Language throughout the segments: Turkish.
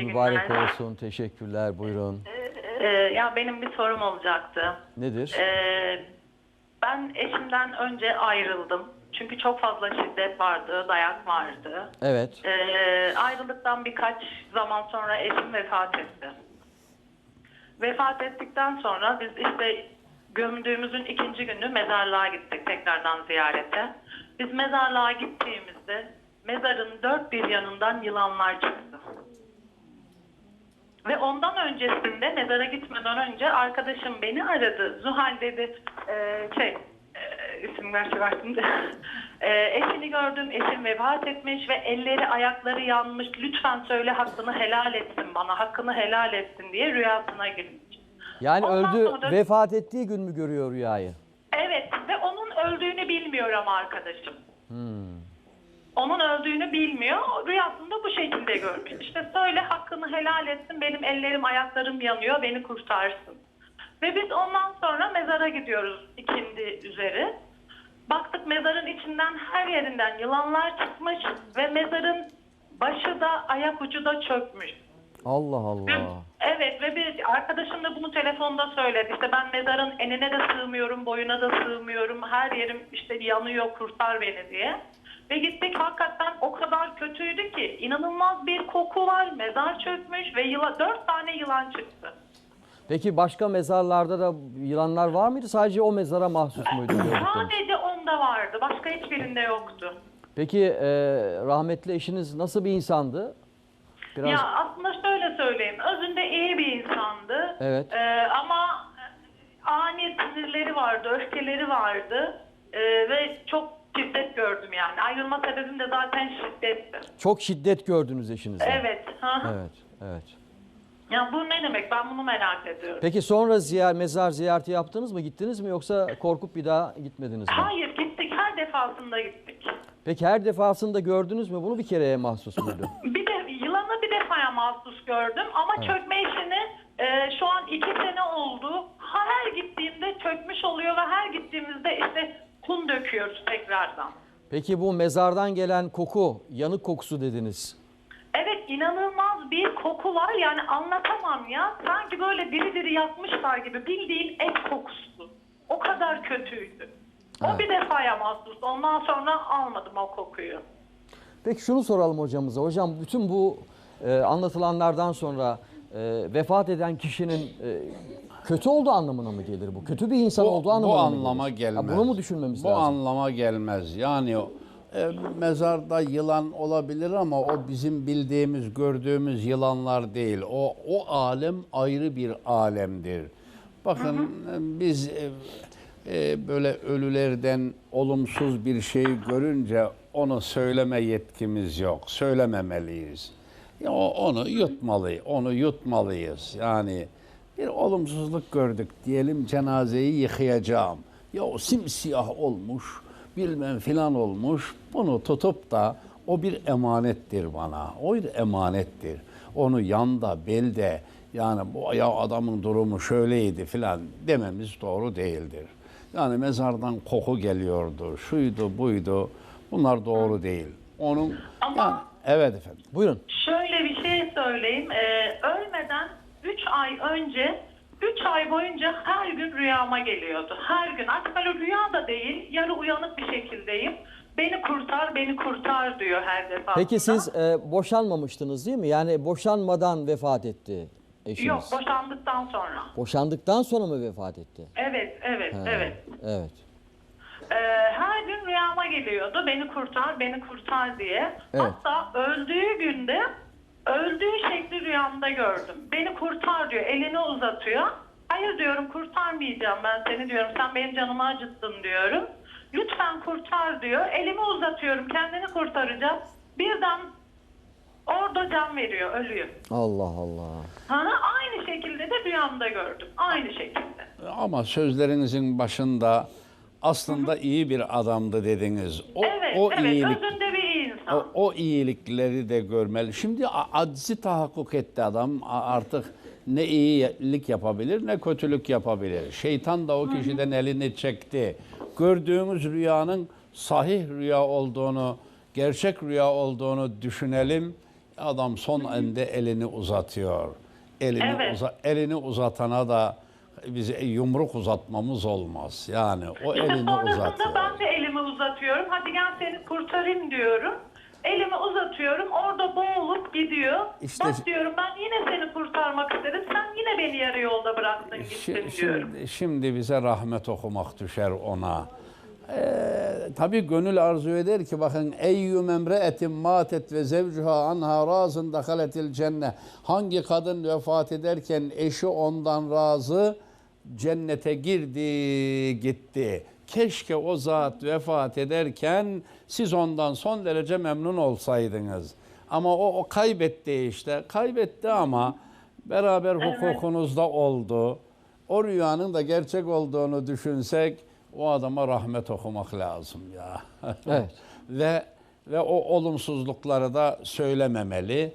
İyi mübarek günler. olsun. Teşekkürler. Buyurun. Ee, ya benim bir sorum olacaktı. Nedir? Ee, ben eşimden önce ayrıldım. Çünkü çok fazla şiddet vardı, dayak vardı. Evet. Ee, ayrılıktan birkaç zaman sonra eşim vefat etti. Vefat ettikten sonra biz işte gömdüğümüzün ikinci günü mezarlığa gittik tekrardan ziyarete. Biz mezarlığa gittiğimizde mezarın dört bir yanından yılanlar çıktı. Ve ondan öncesinde mezara gitmeden önce arkadaşım beni aradı. Zuhal dedi eee, şey eee, isim verse verdim de Eee, eşini gördüm eşim vefat etmiş ve elleri ayakları yanmış lütfen söyle hakkını helal etsin bana hakkını helal etsin diye rüyasına girmiş. Yani ondan öldü, sonra- vefat ettiği gün mü görüyor rüyayı? Evet ve onun öldüğünü bilmiyor ama arkadaşım. Hmm. Onun öldüğünü bilmiyor. Rüyasında bu şekilde görmüş. İşte söyle hakkını helal etsin. Benim ellerim ayaklarım yanıyor. Beni kurtarsın. Ve biz ondan sonra mezara gidiyoruz ikindi üzeri. Baktık mezarın içinden her yerinden yılanlar çıkmış ve mezarın başı da ayak ucu da çökmüş. Allah Allah. Evet ve bir arkadaşım da bunu telefonda söyledi. İşte ben mezarın enine de sığmıyorum, boyuna da sığmıyorum. Her yerim işte yanıyor, kurtar beni diye. Ve gittik hakikaten o kadar kötüydü ki inanılmaz bir koku var, mezar çökmüş ve yıla, dört tane yılan çıktı. Peki başka mezarlarda da yılanlar var mıydı? Sadece o mezara mahsus muydu? Sadece onda vardı, başka hiçbirinde yoktu. Peki e, rahmetli eşiniz nasıl bir insandı? Biraz Ya aslında şöyle söyleyeyim, özünde iyi bir insandı. Evet. Ee, ama ani sinirleri vardı, öfkeleri vardı Ee, ve çok şiddet gördüm yani. Ayrılma sebebim de zaten şiddetti. çok şiddet gördünüz eşinizden. Evet. Evet, evet. Ya bu ne demek? Ben bunu merak ediyorum. Peki sonra ziyar, mezar ziyareti yaptınız mı? Gittiniz mi yoksa korkup bir daha gitmediniz mi? Hayır gittik, her defasında gittik. Peki her defasında gördünüz mü? Bunu bir kereye mahsus muydu? Bir de yılanı bir defaya mahsus gördüm ama çökme işini e, şu an iki sene oldu. Her gittiğimde çökmüş oluyor ve her gittiğimizde işte kum döküyoruz tekrardan. Peki bu mezardan gelen koku, yanık kokusu dediniz. Evet inanılmaz bir koku var yani anlatamam ya. Sanki böyle diri diri yakmışlar gibi bildiğin et kokusu. O kadar kötüydü. O Evet. bir defaya mahsus. Ondan sonra almadım o kokuyu. Peki şunu soralım hocamıza. Hocam bütün bu e, anlatılanlardan sonra e, vefat eden kişinin e, kötü olduğu anlamına mı gelir bu? Kötü bir insan olduğu anlamına bu mı anlama gelir? gelmez. Ha, bunu mu düşünmemiz bu lazım? anlama gelmez. Yani e, mezarda yılan olabilir ama o bizim bildiğimiz, gördüğümüz yılanlar değil. O o alem ayrı bir alemdir. Bakın e, biz e, e, böyle ölülerden olumsuz bir şey görünce onu söyleme yetkimiz yok. Söylememeliyiz. Ya onu yutmalı, onu yutmalıyız. Yani bir olumsuzluk gördük diyelim cenazeyi yıkayacağım. Ya o simsiyah olmuş, bilmem filan olmuş. Bunu tutup da o bir emanettir bana. O bir emanettir. Onu yanda, belde yani bu ya adamın durumu şöyleydi filan dememiz doğru değildir. Yani mezardan koku geliyordu, şuydu buydu. Bunlar doğru değil. Onun Ama- yani evet efendim. Buyurun. Şöyle bir şey söyleyeyim. Ee, 3 ay önce 3 ay boyunca her gün rüyama geliyordu. Her gün. Artık böyle rüya da değil. Yarı uyanık bir şekildeyim. Beni kurtar, beni kurtar diyor her defasında. Peki siz e, boşanmamıştınız değil mi? Yani boşanmadan vefat etti eşiniz. Yok, boşandıktan sonra. Boşandıktan sonra mı vefat etti? Evet, evet, Ha, evet. Evet. Ee, her gün rüyama geliyordu. Beni kurtar, beni kurtar diye. Evet. Hatta öldüğü günde öldüğü şekli rüyamda gördüm. Beni kurtar diyor. Elini uzatıyor. Hayır diyorum kurtarmayacağım ben seni diyorum. Sen benim canımı acıttın diyorum. Lütfen kurtar diyor. Elimi uzatıyorum. Kendini kurtaracağım. Birden orada can veriyor. Ölüyor. Allah Allah. Ha, aynı şekilde de rüyamda gördüm. Aynı şekilde. Ama sözlerinizin başında aslında iyi bir adamdı dediniz. O, evet, o evet. iyilik Özünde. O, o iyilikleri de görmeli. Şimdi aczi tahakkuk etti adam. Artık ne iyilik yapabilir ne kötülük yapabilir. Şeytan da o kişiden elini çekti. Gördüğümüz rüyanın sahih rüya olduğunu, gerçek rüya olduğunu düşünelim. Adam son ende elini uzatıyor. Elini Evet. uza- elini uzatana da bize yumruk uzatmamız olmaz. Yani o İşte elini uzatıyor. ben de elimi uzatıyorum. Hadi gel seni kurtarayım diyorum. Elimi uzatıyorum. Orada boğulup gidiyor. İşte- Bak diyorum ben yine seni kurtarmak istedim. Sen yine beni yarı yolda bıraktın gittin Şi- diyorum. Şimdi, şimdi bize rahmet okumak düşer ona. Ee, tabii gönül arzu eder ki bakın eyyüm emreetin matet ve zevcuha anha razın dakaletil cennet. Hangi kadın vefat ederken eşi ondan razı cennete girdi gitti. Keşke o zat vefat ederken siz ondan son derece memnun olsaydınız. Ama o, o kaybetti işte. Kaybetti ama beraber hukukunuzda oldu. O rüyanın da gerçek olduğunu düşünsek o adama rahmet okumak lazım ya. Evet. ve ve o olumsuzlukları da söylememeli.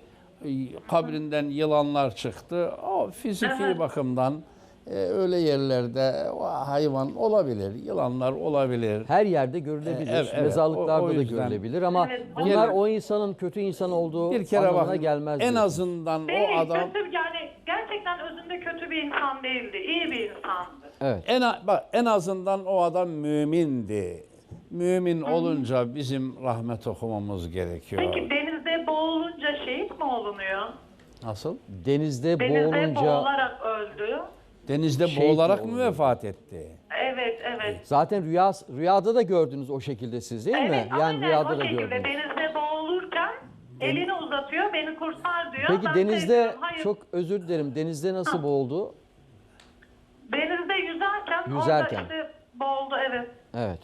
Kabrinden yılanlar çıktı. O fiziki bakımdan e, öyle yerlerde o hayvan olabilir, yılanlar olabilir. Her yerde görülebilir. E, evet, evet. Mezarlıklarda O- o da görülebilir ama Evet, bunlar o insanın kötü insan olduğu Bir kere anlamına bakın gelmez. en azından Değil, o adam kötü, yani gerçekten özünde kötü bir insan değildi. İyi bir insandı. Evet. En, bak, en azından o adam mümindi. Mümin olunca bizim rahmet okumamız gerekiyor. Peki denizde boğulunca şehit mi olunuyor? Nasıl? Denizde Denizde boğulunca boğularak öldü. Denizde Şehit boğularak mi mı oluyor? vefat etti? Evet, evet. zaten rüya rüyada da gördünüz o şekilde siz değil mi? Evet, Yani aynen rüyada o da şekilde gördünüz. denizde boğulurken elini uzatıyor, beni kurtar diyor. Peki Ben de denizde diyorum, hayır, çok özür dilerim. Denizde nasıl Ha. boğuldu? denizde yüzerken, Yüzerken. orada işte boğuldu, evet. Evet.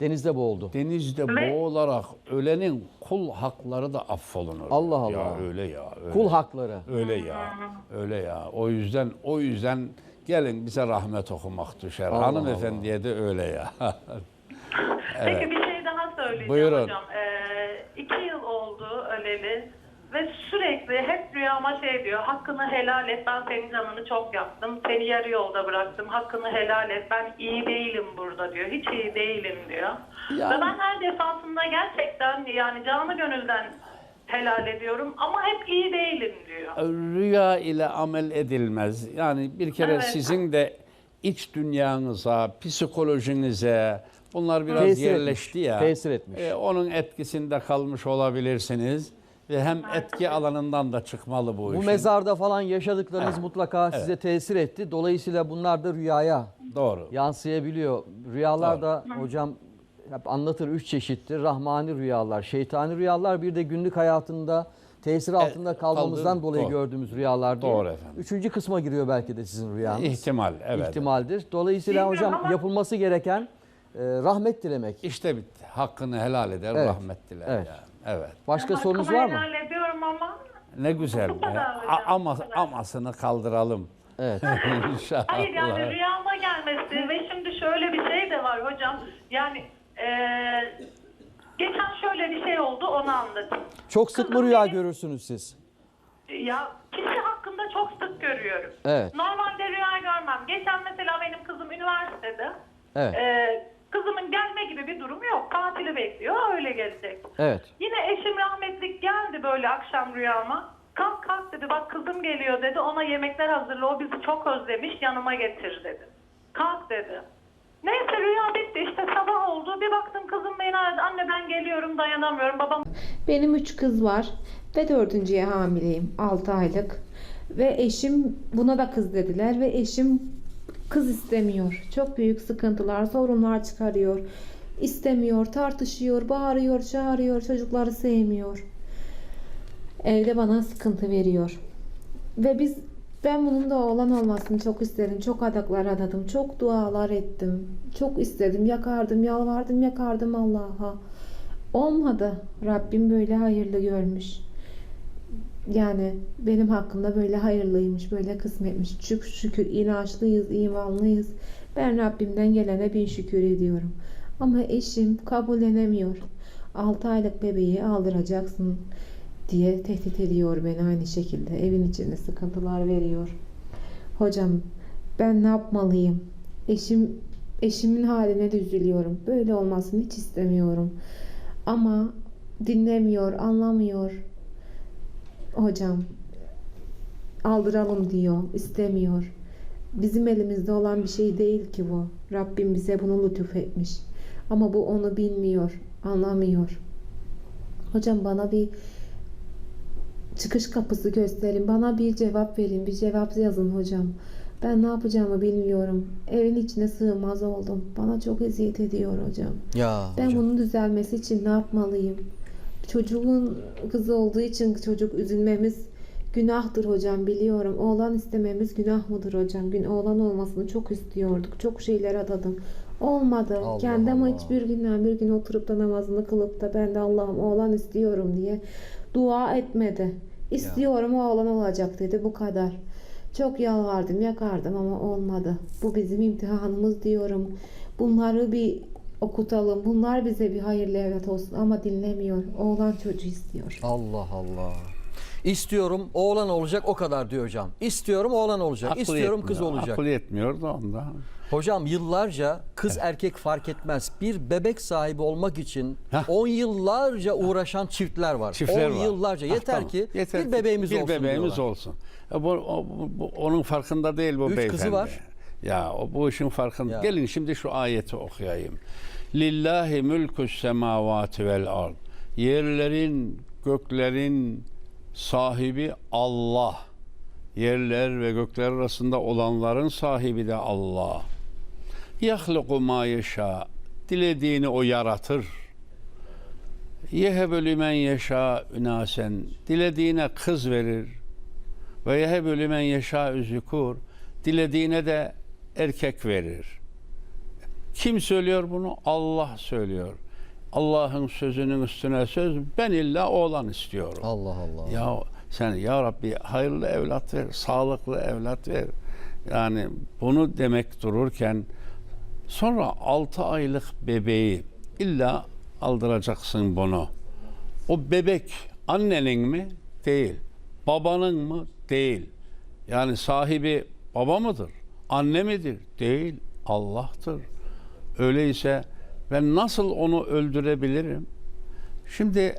Denizde boğuldu. Denizde Ve- boğularak ölenin kul hakları da affolunur. Allah Ya Allah. öyle ya. Öyle. Kul hakları. Öyle ya. Öyle ya. O yüzden o yüzden gelin bize rahmet okumak düşer. Allah Hanımefendiye de öyle ya. Peki bir şey daha söyleyeceğim Buyurun. hocam. Ee, iki yıl oldu öleli ve sürekli hep rüyama şey diyor. Hakkını helal et. Ben senin canını çok yaptım. Seni yarı yolda bıraktım. Hakkını helal et. Ben iyi değilim burada diyor. Hiç iyi değilim diyor. Yani- Ve ben her defasında gerçekten yani canı gönülden helal ediyorum ama hep iyi değilim diyor. Rüya ile amel edilmez. Yani bir kere Evet. sizin de iç dünyanıza, psikolojinize bunlar biraz Tesir yerleşti etmiş, ya. tesir etmiş. E, onun etkisinde kalmış olabilirsiniz ve hem etki alanından da çıkmalı bu, Bu işin. mezarda falan yaşadıklarınız mutlaka size tesir etti. Dolayısıyla bunlar da rüyaya Doğru. yansıyabiliyor. Rüyalar da hocam hep anlatır üç çeşittir. Rahmani rüyalar, şeytani rüyalar bir de günlük hayatında tesir altında kalmamızdan kaldı- dolayı doğru. gördüğümüz rüyalar diye. Doğru efendim. Üçüncü kısma giriyor belki de sizin rüyanız. İhtimal, evet. İhtimaldir. Dolayısıyla Bilmiyorum hocam ama- yapılması gereken e, rahmet dilemek. İşte bitti. Hakkını helal eder, Evet. rahmet diler. Evet. yani. Evet. Başka Hakkımı sorunuz var mı? helal ediyorum ama Ne güzel. Ama amasını kaldıralım. Evet. İnşallah. Hayır yani rüyama gelmesi ve şimdi şöyle bir şey de var hocam. Yani eee, geçen şöyle bir şey oldu onu anlatayım. Çok sık mı Kızım rüya benim- görürsünüz siz? Ya kişi hakkında çok sık görüyorum. Evet. Normalde rüya görmem. Geçen mesela benim kızım üniversitede. Evet. Eee, kızımın gelme gibi bir durumu yok. Tatili bekliyor öyle gelecek. Evet. Yine eşim rahmetlik geldi böyle akşam rüyama. Kalk kalk dedi bak kızım geliyor dedi ona yemekler hazırla o bizi çok özlemiş yanıma getir dedi. Kalk dedi. Neyse rüya bitti işte sabah oldu bir baktım kızım beni aradı anne ben geliyorum dayanamıyorum babam Benim üç kız var ve dördüncüye hamileyim 6 aylık. Ve eşim buna da kız dediler ve eşim kız istemiyor. Çok büyük sıkıntılar, sorunlar çıkarıyor. İstemiyor, tartışıyor, bağırıyor, çağırıyor, çocukları sevmiyor. Evde bana sıkıntı veriyor. Ve biz ben bunun da oğlan olmasını çok istedim. Çok adaklar adadım. Çok dualar ettim. Çok istedim. Yakardım, yalvardım, yakardım Allah'a. Olmadı. Rabbim böyle hayırlı görmüş. Yani benim hakkımda böyle hayırlıymış, böyle kısmetmiş. Çok şükür inançlıyız, imanlıyız. Ben Rabbimden gelene bin şükür ediyorum. Ama eşim kabullenemiyor. 6 aylık bebeği aldıracaksın diye tehdit ediyor beni aynı şekilde. Evin içinde sıkıntılar veriyor. Hocam ben ne yapmalıyım? Eşim eşimin haline de üzülüyorum. Böyle olmasını hiç istemiyorum. Ama dinlemiyor, anlamıyor. hocam aldıralım diyor, istemiyor. Bizim elimizde olan bir şey değil ki bu. Rabbim bize bunu lütuf etmiş. Ama bu onu bilmiyor, anlamıyor. Hocam bana bir çıkış kapısı gösterin. Bana bir cevap verin. Bir cevap yazın hocam. Ben ne yapacağımı bilmiyorum. Evin içine sığmaz oldum. Bana çok eziyet ediyor hocam. Ya Ben hocam. bunun düzelmesi için ne yapmalıyım? Çocuğun kızı olduğu için çocuk üzülmemiz günahtır hocam biliyorum. Oğlan istememiz günah mıdır hocam? Gün oğlan olmasını çok istiyorduk. Çok şeyler adadım. Olmadı. Allah Kendim Allah. hiçbir günden bir gün oturup da namazını kılıp da ben de Allah'ım oğlan istiyorum diye dua etmedi. İstiyorum oğlan olacak dedi bu kadar. Çok yalvardım yakardım ama olmadı. Bu bizim imtihanımız diyorum. Bunları bir okutalım. Bunlar bize bir hayırlı evlat olsun ama dinlemiyor. Oğlan çocuğu istiyor. Allah Allah. İstiyorum oğlan olacak o kadar diyor hocam. İstiyorum oğlan olacak. Aklı İstiyorum kız yetmiyor, olacak. Akıl yetmiyor da ondan. Hocam yıllarca kız erkek fark etmez. Bir bebek sahibi olmak için Heh. 10 yıllarca uğraşan çiftler var. Çiftler 10 var. yıllarca Ah, yeter tamam. ki Yeter bir ki bebeğimiz bir olsun bebeğimiz diyorlar. olsun. E bu, o- bu- onun farkında değil bu Üç beyefendi. kızı var. Ya o bu işin farkında. Ya. Gelin şimdi şu ayeti okuyayım. Lillahi mülkü semavati vel ard. Yerlerin, göklerin sahibi Allah. Yerler ve gökler arasında olanların sahibi de Allah. Yahluku ma yeşâ. Dilediğini o yaratır. Yehebü limen yeşâ ünasen. Dilediğine kız verir. Ve yehebü limen yeşâ üzükur. Dilediğine de erkek verir. Kim söylüyor bunu? Allah söylüyor. Allah'ın sözünün üstüne söz. Ben illa oğlan istiyorum. Allah Allah. Ya sen ya Rabbi hayırlı evlat ver, sağlıklı evlat ver. Yani bunu demek dururken sonra 6 aylık bebeği illa aldıracaksın bunu. O bebek annenin mi? Değil. Babanın mı? Değil. Yani sahibi baba mıdır? Anne midir? Değil. Allah'tır. Öyleyse ben nasıl onu öldürebilirim? Şimdi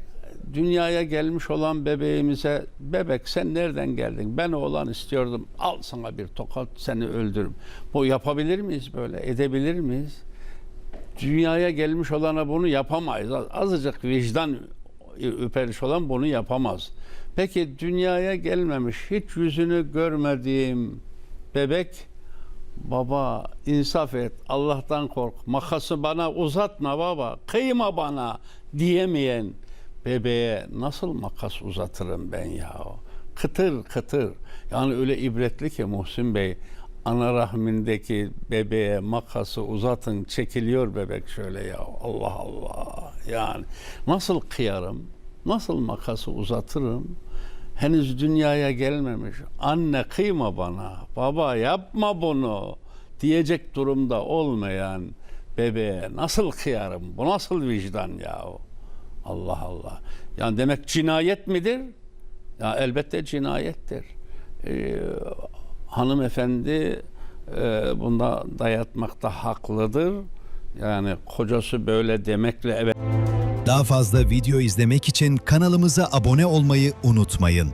dünyaya gelmiş olan bebeğimize bebek sen nereden geldin? Ben oğlan istiyordum. Al sana bir tokat seni öldürürüm. Bu yapabilir miyiz böyle? Edebilir miyiz? Dünyaya gelmiş olana bunu yapamayız. Azıcık vicdan üperiş olan bunu yapamaz. Peki dünyaya gelmemiş, hiç yüzünü görmediğim bebek Baba insaf et, Allah'tan kork, makası bana uzatma baba, kıyma bana diyemeyen bebeğe nasıl makas uzatırım ben ya? Kıtır kıtır. Yani öyle ibretli ki Muhsin Bey, ana rahmindeki bebeğe makası uzatın, çekiliyor bebek şöyle ya. Allah Allah. Yani nasıl kıyarım, nasıl makası uzatırım? henüz dünyaya gelmemiş. Anne kıyma bana, baba yapma bunu diyecek durumda olmayan bebeğe nasıl kıyarım? Bu nasıl vicdan ya? Allah Allah. Yani demek cinayet midir? Ya elbette cinayettir. Ee, hanımefendi e, bunda dayatmakta haklıdır. Yani kocası böyle demekle evet Daha fazla video izlemek için kanalımıza abone olmayı unutmayın.